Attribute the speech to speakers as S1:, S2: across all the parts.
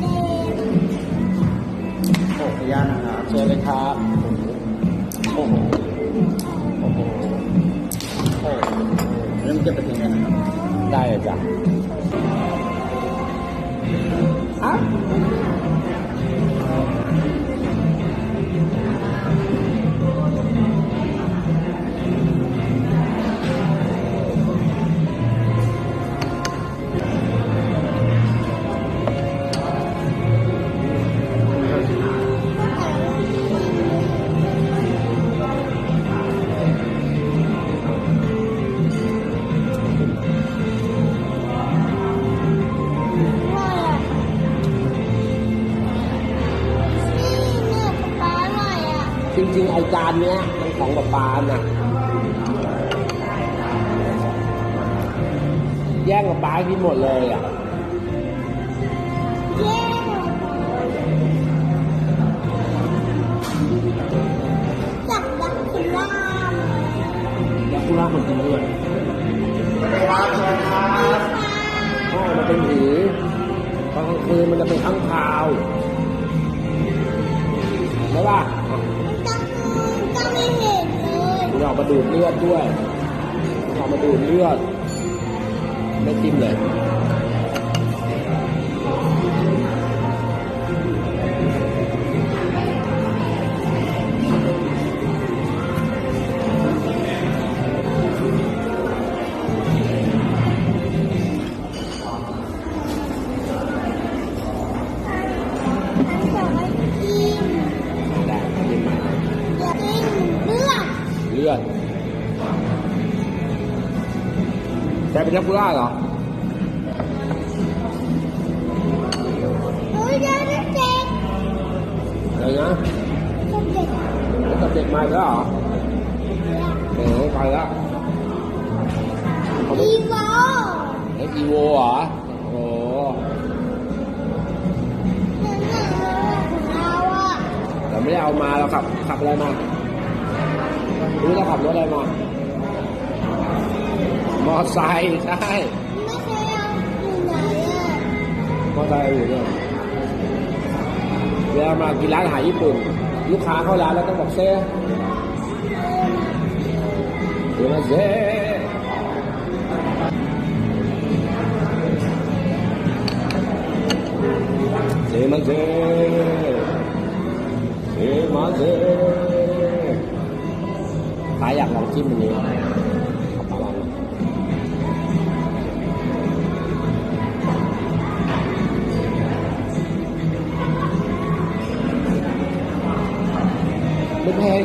S1: โอ้ขยานนะครับเชิญเลยครับโอ้โหโอ้โหโอ้โหเริ่มจะเป็นยังไงนนะครับ
S2: ได้เลยจ้ะอะ ริงๆไอจานเนี้ยมันของปลาปาน่ะแย่งกับปลากินหมดเลยอะอยากพูดว่าคนกินด้วยอ๋อมันเป็นผีตอนกลางคืนมันจะเป็นข้างคาว อกมาดูดเลือดด้วยมันออกมาดูดเลือด ไม่จิ้มเลย แกเป็นนักล่าเหรออะไรนะแล้วกับเด็กมาอีกแล้วเหรอเออไปแล้วเขาไม่เอ็กอีโวเหรอโอ้แต่ไม่ได้เอามาเราขับขับอะไรมารู้เราขับรถอะไรมา มอไซค์ใช่มอไซค์อยู่เนี่ยเวลามากินร้านอาหารญี่ปุ่น ลูกค้าเข้าร้านแล้วต้องบอกเซ่เดี๋ยวมาเซ่เซ่มาเซ่เซ่มาเซ่ใครอยากลองจิ้มอันนี้ ไม่แพง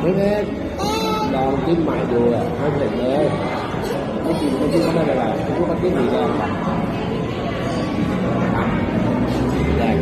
S2: ไม่แพงลองจิ้มใหม่ดูอะไม่เผ็ดเลยไม่กินไม่จิ้มก็ไม่เป็นไรพวกมันจิ้มสีแดงครับอะสีแดง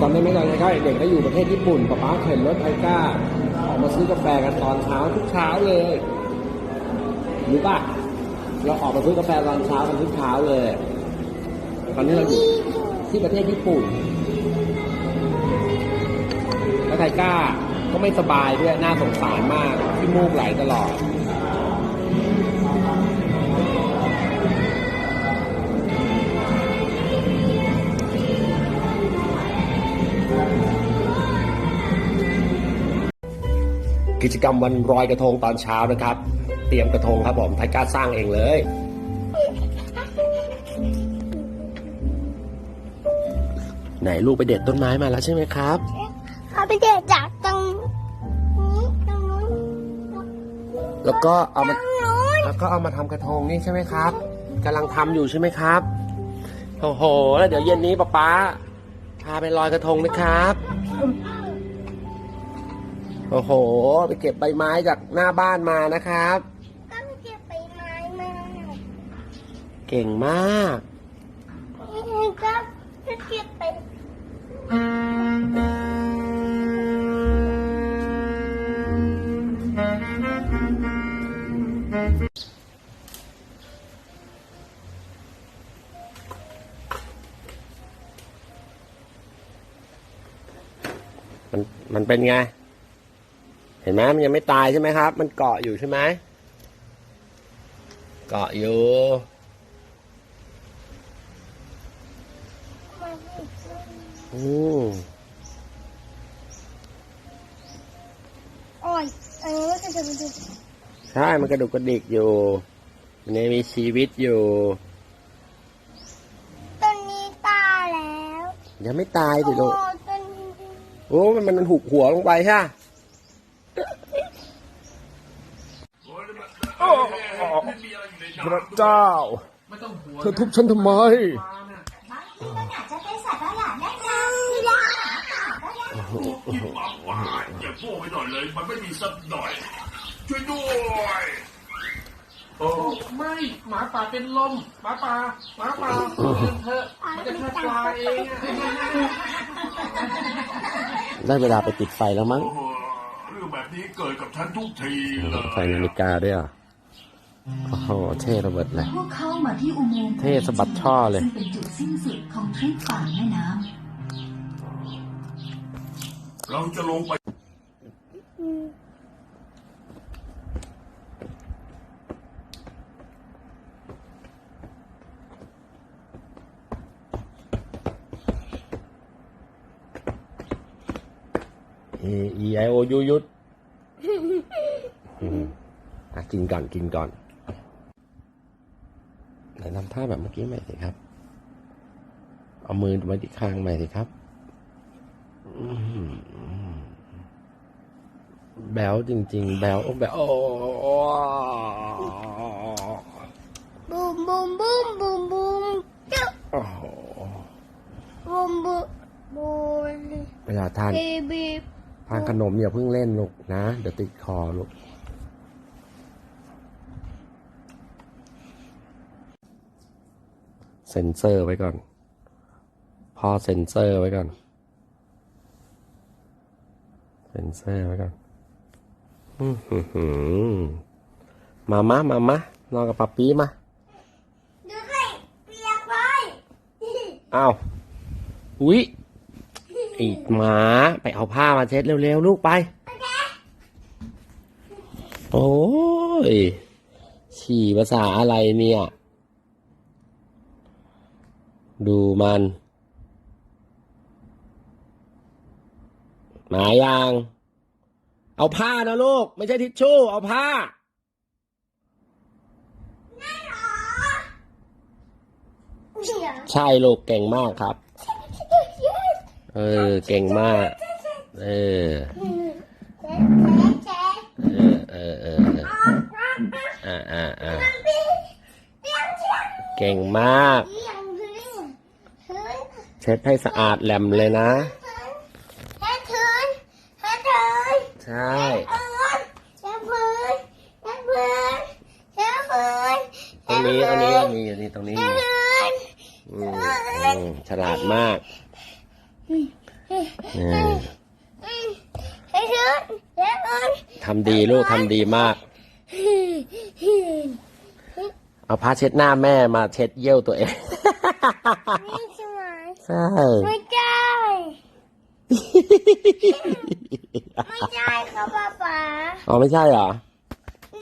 S2: ตอนนี้ไม่ตอนใกล้เด็กก็อยู่ประเทศญี่ปุ่นป๊าป๊าเข็นรถไทก้าออกมาซื้อกาแฟกันตอนเช้าทุกเช้าเลย รู้ป่ะ เราออกมาซื้อกาแฟตอนเช้ากันทุกเช้าเลย ตอนนี้เราอยู่ที่ประเทศญี่ปุ่น แล้วไทก้าก็ไม่สบายด้วย น่าสงสารมาก ที่มูกไหลตลอดกิจกรรมวันลอยกระทงตอนเช้านะครับ ตรียมกระทงครับผมไทก้าสร้างเองเลยไหนลูกไปเด็ดต้นไม้มาแล้วใช่ไหมครับ
S3: เขาไปเด็ดจากตรงนี้ตรงนู้น
S2: แล้วก็เอา
S3: ต
S2: มา
S3: รงนู้น
S2: แล้วก็เอามาทำกระทงนี่ใช่ไหมครับกำลังทำอยู่ใช่ไหมครับโอ้โหแล้วเดี๋ยวเย็นนี้ป๊าป๊าพาไปลอยกระทงนะครับโอ้โห ไปเก็บใบไม้จากหน้าบ้านมานะครับ
S3: ก็ไปเก็บใบไม้มา
S2: เก่งมาก
S3: นี่ก็ไปเก็บไป
S2: มันมันเป็นไง เห็นไหมมันยังไม่ตายใช่ไหมครับ มันเกาะอยู่ใช่ไหมเกาะอยู่ อืม
S3: โอ้ยอันนี้ก็จะเป็น
S2: ใช่มันกระดุกกระดิกอยู่ มันยังมีชีวิตอยู่
S3: ต้นนี้ตายแล้ว
S2: ยังไม่ตายสิ
S3: โอ้
S2: ลูก
S3: ต้นนี้
S2: โอ้มันมันหุบหัวลงไปใช่ปะพระเจ้า เธอทุบฉันทำไม
S4: โง่ไปหน่อยเลย มันไม่มีสักหน่อย ช่วยด้วยโอ้
S5: ไม่หมาป่าเป็นลมหมาป่าหมาป่าเดินเถอะมันจะแค่ปลาเองอะ
S2: ได้เวลาไปติดไฟแล้วมั้ง
S4: โหเรื่องแบบนี้เกิดกับฉันทุกทีเลย
S2: ไฟนาฬิกาด้วยเหรอะ โอ้โห เท่ระเบิดเลย
S6: พวกเขามาที่อุโมงค์
S2: เท่สะบัดช่อเลย
S6: ซึ่งเป็นจุดสิ้นสุดของทริปฝั่งแม่น้
S4: เราจะลงไป
S2: เอ E I O U ยุดอืมอะกินก่อนกินก่อนไหนทำท่าแบบเมื่อกี้ใหม่สิครับ เอามือมาที่ข้างใหม่สิครับ อืม แบวจริง ๆ แบวโอ้แบวโอ้
S3: บูมบูมบูมบูมบูมจุ๊บ
S2: โอ้โห
S3: บูมบูมบูม
S2: เวลาทาน
S3: บีบี
S2: ทานขนมอย่าเพิ่งเล่นลูกนะ เดี๋ยวติดคอลูกเซ็นเซอร์ไว้ก่อนพ่อเซ็นเซอร์ไว้ก่อน เซ็นเซอร์ไว้ก่อนอื้อหือหือ มามะมามะนอนกับป๊าปี้มา
S3: ดูให้เปียกไว้
S2: อ้าวอุ๊ยไอ้หมาไปเอาผ้ามาเช็ดเร็วๆลูกไป โอ้ย ฉี่ภาษาอะไรเนี่ย ดูมันหมายาง เอาผ้านะลูก ไม่ใช่ทิชชู่ เอาผ้า
S3: เดี๋ยว
S2: ใช่ลูกเก่งมากครับ เออ เก่งมาก เออ
S3: แจ๊ะ
S2: เออเออ เออ เอออ่าอ่าอ่า
S3: เปียกเปียกเปียก
S2: เก่งมาก
S3: เปียกพื้นพื้น
S2: เช็ดให้สะอาดแหลมเลยนะ
S3: ให้พื้นให้พื้น
S2: ใช่
S3: เอิญให้พื้นให้พื้นให้พื้น
S2: ตรงนี้ตรงนี้มีอยู่นี่ตรงนี้
S3: ให้
S2: มี
S3: พื้น
S2: อืมอืมฉลาดมากนี่
S3: ให้พื้นให้พื้น
S2: ทำดีลูกทำดีมาก เอาผ้าเช็ดหน้าแม่มาเช็ดเยี่ยวตัวเอง
S3: นี่ใช่ ไหม
S2: ใช่
S3: ไม่ใช่ไม่ใช่ค่ะป๊าป๊า
S2: อ๋อไม่ใช่เหรอ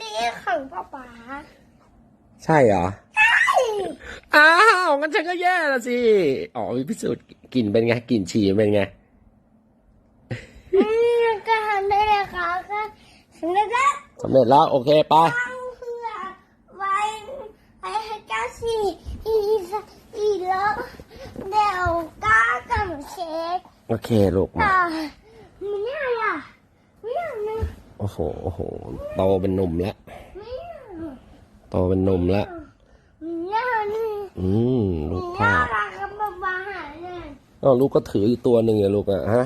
S3: นี่ของป๊าป๊า
S2: ใช่เหรอ อ้าวงั้นฉันก็แย่ละสิ อ๋อมีพิสูจน์กลิ่นเป็นไงกลิ่นฉี่เป็นไง
S3: อืมก็ทำได้เลยค่ะก็สำเร็จแล้ว
S2: สำเร็จแล้วโอเคไป
S3: ตั้งเพื่อไว้ไว้ให้เจ้าสี่อีสอีเลอะเดี๋ยวก้ากับเช็ค
S2: โอเคลูกมา
S3: ต่อไม่ได้อะไม่ได้นะ
S2: โอ้โหโอ้โหโตเป็นหนุ่มแล้ว
S3: ไม่ได้
S2: โตเป็นหนุ่มแล้ว
S3: ไม่ได้นี่
S2: อืมลูกพ่อ
S3: น่ารักกับป๊าป๊าหาเลย
S2: อ๋อลูกก็ถืออีกตัวหนึ่งอะลูกอะฮะ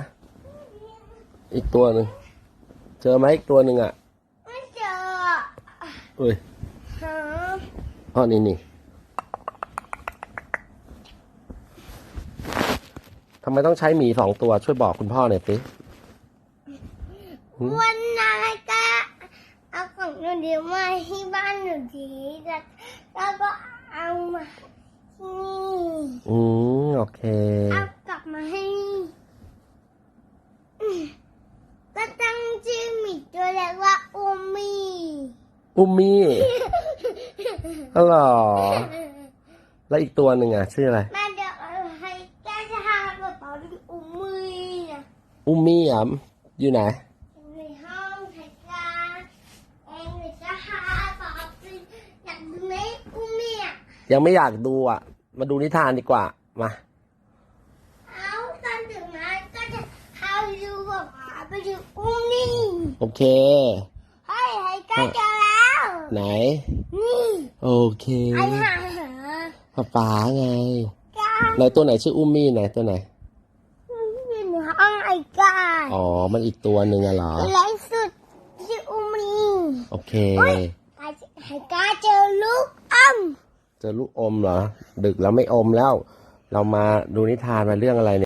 S2: อีกตัวหนึ่งเจอไหมอีกตัวหนึ่งอะ
S3: ไม่เจอ
S2: เอ้ย
S3: หา
S2: พ่อนี่นี่ ทำไมต้องใช้หมีสองตัวช่วยบอกคุณพ่อหน่อยสิ
S3: วันนั้นก็เอาของหนูดีมาที่บ้านหนูทีแล้วแล้วก็เอามาที่นี่
S2: อืมโอเค
S3: เอากลับมาให้นี่อืมก็ตั้งชื่อหมีตัว
S2: อุมมี่อ๋อเหรอแล้วอีกตัวหนึ่งอะชื่ออะไร
S3: แม่เดี๋ยวให้แก้จะหาแบบตอนอุ้มมือนะ
S2: อุมมี่อะอยู่ไหน
S3: ในห้องไทยกาเองหรือจะหาต่อไปอยากดูไหมอุ้มเนี่ย
S2: ยังไม่อยากดูอะ มาดูนิทานดีกว่า มา
S3: เอาตอนถึงนั้นก็จะเข้าดูกับหาไปดูอุ้มนี่
S2: โอเค
S3: เฮ้ยไทยกาเจอแล้ว
S2: ไหน
S3: นี่
S2: โอเค
S3: ไอ้หาหา
S2: ป๊าป๋าไง
S3: กา
S2: ไหนตัวไหนชื่ออุมมี่ไหนตัวไหน
S3: อยู่ในห้องไอ้กา
S2: อ๋อ มันอีกตัวหนึ่งอะเหรอ
S3: ไล่สุดชื่ออุ้มนี่
S2: โอเค
S3: ไอ้กาเจอลูกอ้ำ
S2: เจอลูกอมเหรอ ดึกแล้วไม่อมแล้ว เรามาดูนิทานมาเรื่องอะไรเนี่ย